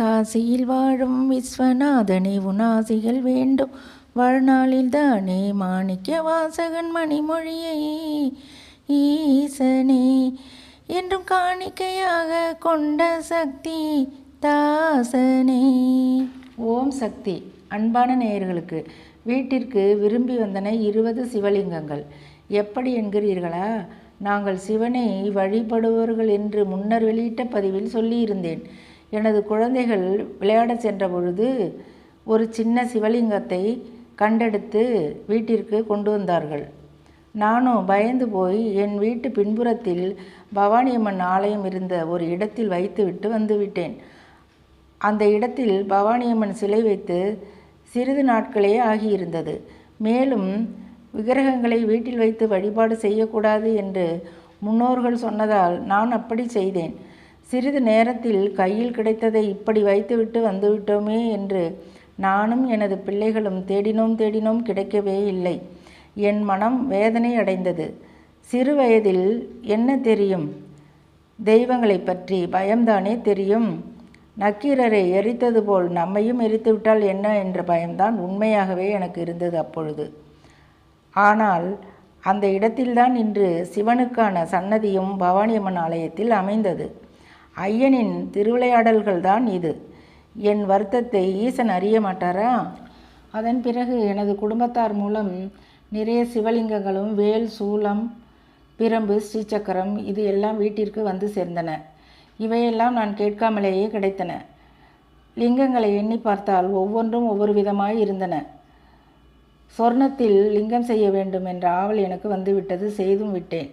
காசியில் வாழும் விஸ்வநாதனே உனாசிகள் வேண்டும். வாழ்நாளில் தானே மாணிக்க வாசகன் மணிமொழியை ஈசனே என்றும் காணிக்கையாக கொண்ட சக்தி தாசனே. ஓம் சக்தி. அன்பான நேயர்களுக்கு வீட்டிற்கு விரும்பி வந்தன இருபது சிவலிங்கங்கள். எப்படி என்கிறீர்களா? நாங்கள் சிவனை வழிபடுபவர்கள் என்று முன்னர் வெளியிட்ட பதிவில் சொல்லியிருந்தேன். எனது குழந்தைகள் விளையாடச் சென்ற பொழுது ஒரு சின்ன சிவலிங்கத்தை கண்டெடுத்து வீட்டிற்கு கொண்டு வந்தார்கள். நானும் பயந்து போய் என் வீட்டு பின்புறத்தில் பவானியம்மன் ஆலயம் இருந்த ஒரு இடத்தில் வைத்துவிட்டு வந்துவிட்டேன் அந்த இடத்தில் பவானியம்மன் சிலை வைத்து சிறிது நாட்களே ஆகியிருந்தது. மேலும் விக்கிரகங்களை வீட்டில் வைத்து வழிபாடு செய்யக்கூடாது என்று முன்னோர்கள் சொன்னதால் நான் அப்படி செய்தேன். சிறிது நேரத்தில் கையில் கிடைத்ததை இப்படி வைத்துவிட்டு வந்துவிட்டோமே என்று நானும் எனது பிள்ளைகளும் தேடினோம் தேடினோம் கிடைக்கவே இல்லை. என் மனம் வேதனை அடைந்தது. சிறு வயதில் என்ன தெரியும்? தெய்வங்களை பற்றி பயம்தானே தெரியும்? நக்கீரரை எரித்தது போல் நம்மையும் எரித்துவிட்டால் என்ன என்ற பயம்தான் உண்மையாகவே எனக்கு இருந்தது அப்பொழுது. ஆனால் அந்த இடத்தில்தான் இன்று சிவனுக்கான சன்னதியும் பவானியம்மன் ஆலயத்தில் அமைந்தது. ஐயனின் திருவிளையாடல்கள் தான் இது. என் வருத்தத்தை ஈசன் அறிய மாட்டாரா? அதன் பிறகு எனது குடும்பத்தார் மூலம் நிறைய சிவலிங்கங்களும் வேல் சூலம் பிரம்பு ஸ்ரீசக்கரம் இது எல்லாம் வீட்டிற்கு வந்து சேர்ந்தன. இவையெல்லாம் நான் கேட்காமலேயே கிடைத்தன. லிங்கங்களை எண்ணி பார்த்தால் ஒவ்வொன்றும் ஒவ்வொரு விதமாய் இருந்தன. சொர்ணத்தில் லிங்கம் செய்ய வேண்டும் என்ற ஆவல் எனக்கு வந்துவிட்டது செய்தும் விட்டேன்.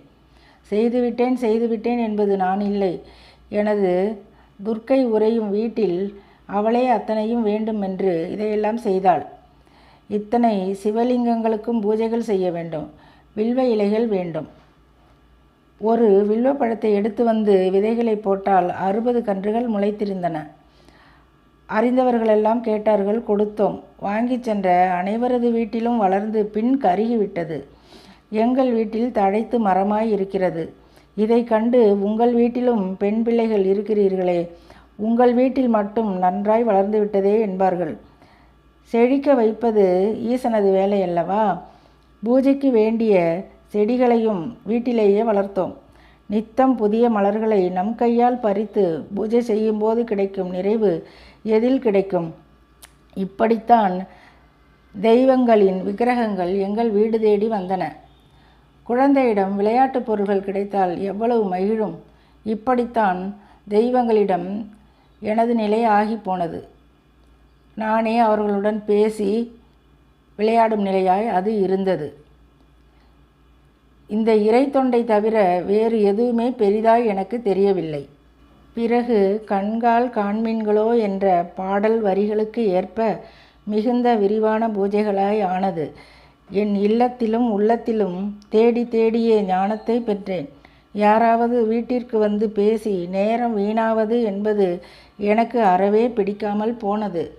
செய்துவிட்டேன் செய்துவிட்டேன் என்பது நான் இல்லை. எனது துர்க்கை உரையும் வீட்டில் அவளே அத்தனையும் வேண்டும் என்று இதையெல்லாம் செய்தாள். இத்தனை சிவலிங்கங்களுக்கும் பூஜைகள் செய்ய வேண்டும். வில்வ இலைகள் வேண்டும். ஒரு வில்வ பழத்தை எடுத்து வந்து விதைகளை போட்டால் அறுபது கன்றுகள் முளைத்திருந்தன. அறிந்தவர்களெல்லாம் கேட்டார்கள் கொடுத்தோம். வாங்கி சென்ற அனைவரது வீட்டிலும் வளர்ந்து பின் கருகிவிட்டது. எங்கள் வீட்டில் தழைத்து மரமாய் இருக்கிறது. இதை கண்டு உங்கள் வீட்டிலும் பெண் பிள்ளைகள் இருக்கிறீர்களே. உங்கள் வீட்டில் மட்டும் நன்றாய் வளர்ந்துவிட்டதே என்பார்கள். செழிக்க வைப்பது ஈசனது வேலை அல்லவா? பூஜைக்கு வேண்டிய செடிகளையும் வீட்டிலேயே வளர்த்தோம். நித்தம் புதிய மலர்களை நம் கையால் பறித்து பூஜை செய்யும்போது கிடைக்கும் நிறைவு எதில் கிடைக்கும்? இப்படித்தான் தெய்வங்களின் விக்கிரகங்கள் எங்கள் வீடு தேடி வந்தன. குழந்தையிடம் விளையாட்டுப் பொருள்கள் கிடைத்தால் எவ்வளவு மகிழும்? இப்படித்தான் தெய்வங்களிடம் எனது நிலை ஆகி போனது. நானே அவர்களுடன் பேசி விளையாடும் நிலையாய் அது இருந்தது. இந்த இறை தொண்டை தவிர வேறு எதுவுமே பெரிதாய் எனக்கு தெரியவில்லை. பிறகு கண்கால் காண்மீன்களோ என்ற பாடல் வரிகளுக்கு ஏற்ப மிகுந்த விரிவான பூஜைகளாய் ஆனது. என் இல்லத்திலும் உள்ளத்திலும் தேடி தேடியே ஞானத்தை பெற்றேன். யாராவது வீட்டிற்கு வந்து பேசி நேரம் வீணாவது என்பது எனக்கு அறவே பிடிக்காமல் போனது.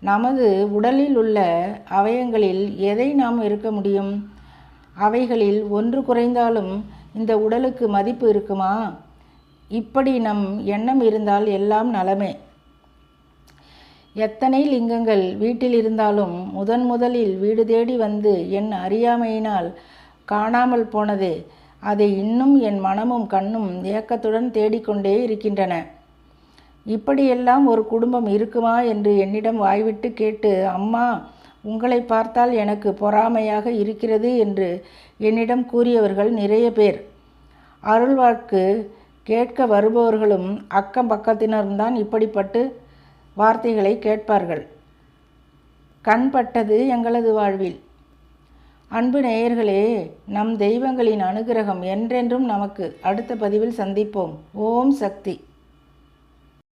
நமது உடலில் உள்ள அவயங்களில் எதை நாம் இருக்க முடியும்? அவைகளில் ஒன்று குறைந்தாலும் இந்த உடலுக்கு மதிப்பு இருக்குமா? இப்படி நம் எண்ணம் இருந்தால் எல்லாம் நலமே. எத்தனை லிங்கங்கள் வீட்டில் இருந்தாலும் முதன் முதலில் வீடு தேடி வந்து என் அறியாமையினால் காணாமல் போனதே அதை இன்னும் என் மனமும் கண்ணும் ஏக்கத்துடன் தேடிக்கொண்டே இருக்கின்றன. இப்படியெல்லாம் ஒரு குடும்பம் இருக்குமா என்று என்னிடம் வாய்விட்டு கேட்டு அம்மா உங்களை பார்த்தால் எனக்கு பொறாமையாக இருக்கிறது என்று என்னிடம் கூறியவர்கள் நிறைய பேர். அருள்வாக்கு கேட்க வருபவர்களும் அக்கம் பக்கத்தினரும் தான் இப்படிப்பட்டு வார்த்தைகளை கேட்பார்கள். கண்பட்டது எங்களது வாழ்வில். அன்பு நேயர்களே நம் தெய்வங்களின் அனுகிரகம் என்றென்றும் நமக்கு அடுத்த பதிவில் சந்திப்போம். ஓம் சக்தி.